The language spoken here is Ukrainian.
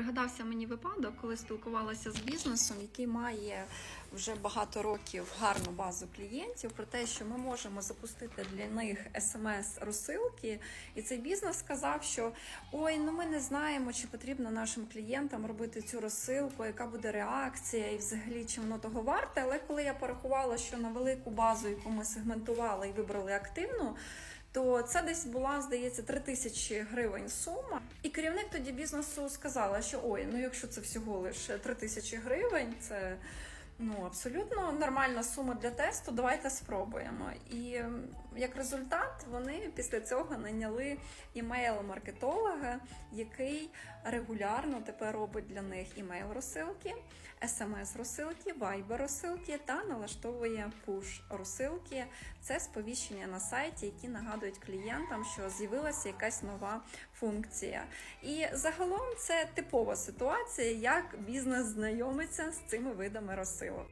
Пригадався мені випадок, коли спілкувалася з бізнесом, який має вже багато років гарну базу клієнтів, про те, що ми можемо запустити для них смс-розсилки. І цей бізнес сказав, що ой, ну ми не знаємо, чи потрібно нашим клієнтам робити цю розсилку, яка буде реакція, і взагалі чи воно того варте. Але коли я порахувала, що на велику базу, яку ми сегментували і вибрали активну. То це десь була, здається, 3 тисячі гривень сума. І керівник тоді бізнесу сказала, що ой, ну якщо це всього лише 3 тисячі гривень, це ну абсолютно нормальна сума для тесту. Давайте спробуємо. І як результат, вони після цього наняли імейл-маркетолога, який регулярно тепер робить для них імейл-розсилки, смс-розсилки, вайбер-розсилки та налаштовує пуш-розсилки. Це сповіщення на сайті, які нагадують клієнтам, що з'явилася якась нова функція. І загалом це типова ситуація, як бізнес знайомиться з цими видами розсилок. everyone.